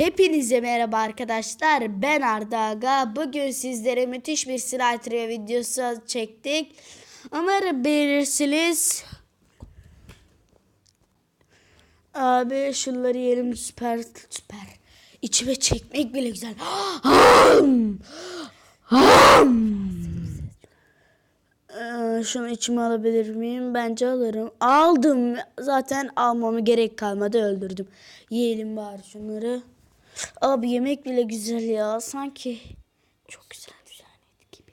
Hepinize merhaba arkadaşlar. Ben Arda Aga. Bugün sizlere müthiş bir Slider videosu çektik. Umarım beğenirsiniz. Abi şunları yiyelim süper süper. İçime çekmek bile güzel. Ee, şunu içime alabilir miyim? Bence alırım. Aldım. Zaten almama gerek kalmadı. Öldürdüm. Yiyelim bari şunları. Abi yemek bile güzel ya. Sanki çok güzel düzenledik gibi.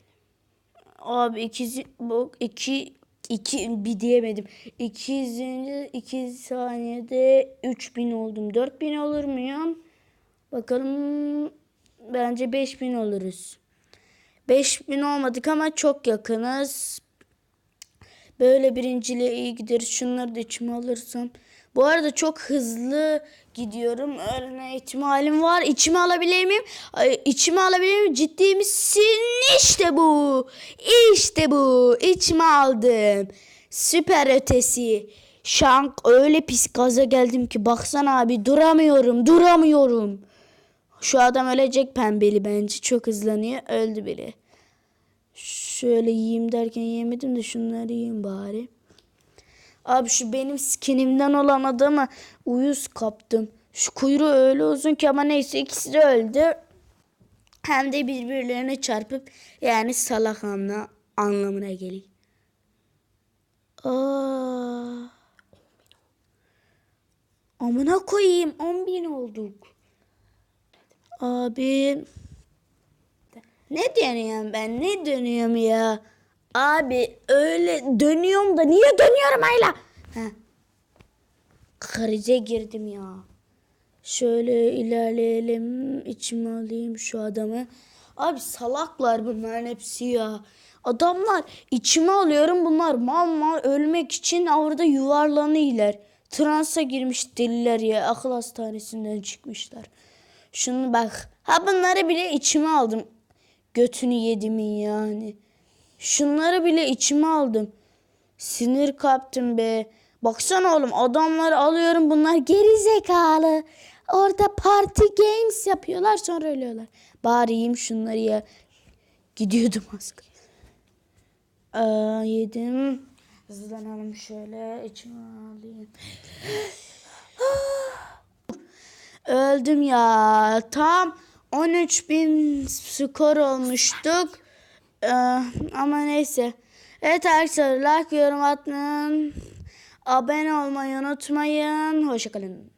Abi ikizi bu iki iki bir diyemedim. İkizinci iki saniyede 3000 oldum. 4000 olur muyum? Bakalım bence 5000 oluruz. 5000 olmadık ama çok yakınız. Böyle birinciliğe iyi gideriz. Şunları da içime alırsam. Bu arada çok hızlı gidiyorum. Ölme ihtimalim var. İçime alabilir miyim? Ay, içime alabilir miyim? Ciddi misin? İşte bu. İşte bu. İçime aldım. Süper ötesi. Şank öyle pis gaza geldim ki baksana abi duramıyorum duramıyorum. Şu adam ölecek pembeli bence. Çok hızlanıyor. Öldü bile. Şöyle yiyeyim derken yemedim de şunları yiyeyim bari. Abi şu benim skinimden olan adamı uyuz kaptım. Şu kuyruğu öyle uzun ki ama neyse ikisi de öldü. Hem de birbirlerine çarpıp yani salak anla, anlamına geliyor. Aa. Amına koyayım 10 bin olduk. Abi. Ne dönüyorum ben? Ne dönüyorum ya? Abi öyle dönüyorum da niye dönüyorum hala? Ha. Krize girdim ya. Şöyle ilerleyelim. içime alayım şu adamı. Abi salaklar bunların hepsi ya. Adamlar içime alıyorum bunlar mal mal ölmek için orada yuvarlanıyorlar. Transa girmiş deliler ya. Akıl hastanesinden çıkmışlar. Şunu bak. Ha bunları bile içime aldım. Götünü yedimin yani. Şunları bile içime aldım. Sinir kaptım be. Baksana oğlum adamları alıyorum bunlar geri zekalı. Orada party games yapıyorlar sonra ölüyorlar. Bari yiyeyim şunları ya. Gidiyordum az. Aa, yedim. Hızlanalım şöyle içime alayım. Öldüm ya. Tam 13 bin skor olmuştuk. Ee, ama neyse. Evet arkadaşlar like, yorum atmayın. Abone olmayı unutmayın. Hoşçakalın.